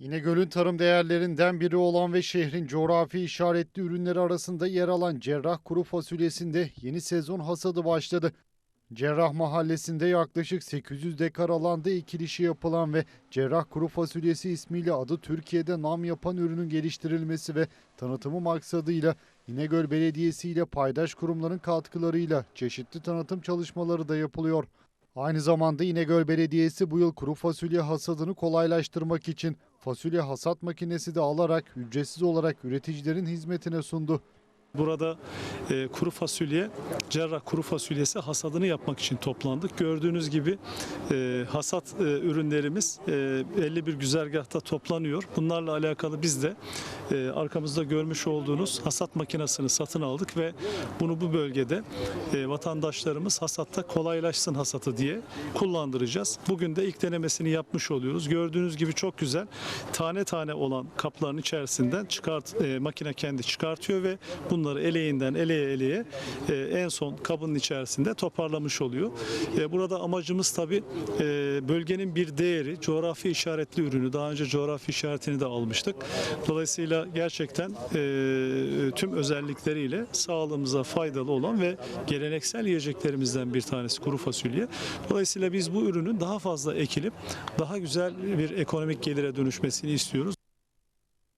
İnegöl'ün tarım değerlerinden biri olan ve şehrin coğrafi işaretli ürünleri arasında yer alan Cerrah kuru fasulyesinde yeni sezon hasadı başladı. Cerrah Mahallesi'nde yaklaşık 800 dekar alanda ekilişi yapılan ve Cerrah kuru fasulyesi ismiyle adı Türkiye'de nam yapan ürünün geliştirilmesi ve tanıtımı maksadıyla İnegöl Belediyesi ile paydaş kurumların katkılarıyla çeşitli tanıtım çalışmaları da yapılıyor. Aynı zamanda İnegöl Belediyesi bu yıl kuru fasulye hasadını kolaylaştırmak için fasulye hasat makinesi de alarak ücretsiz olarak üreticilerin hizmetine sundu. Burada e, kuru fasulye, cerrah kuru fasulyesi hasadını yapmak için toplandık. Gördüğünüz gibi e, hasat e, ürünlerimiz e, belli bir güzergahta toplanıyor. Bunlarla alakalı biz de e, arkamızda görmüş olduğunuz hasat makinesini satın aldık ve bunu bu bölgede e, vatandaşlarımız hasatta kolaylaşsın hasatı diye kullandıracağız. Bugün de ilk denemesini yapmış oluyoruz. Gördüğünüz gibi çok güzel tane tane olan kapların içerisinden çıkart e, makine kendi çıkartıyor ve bunları eleğinden eleye eleye e, en son kabının içerisinde toparlamış oluyor. E, burada amacımız tabii e, bölgenin bir değeri, coğrafi işaretli ürünü. Daha önce coğrafi işaretini de almıştık. Dolayısıyla gerçekten e, tüm özellikleriyle sağlığımıza faydalı olan ve geleneksel yiyeceklerimizden bir tanesi kuru fasulye. Dolayısıyla biz bu ürünün daha fazla ekilip daha güzel bir ekonomik gelire dönüşmesini istiyoruz.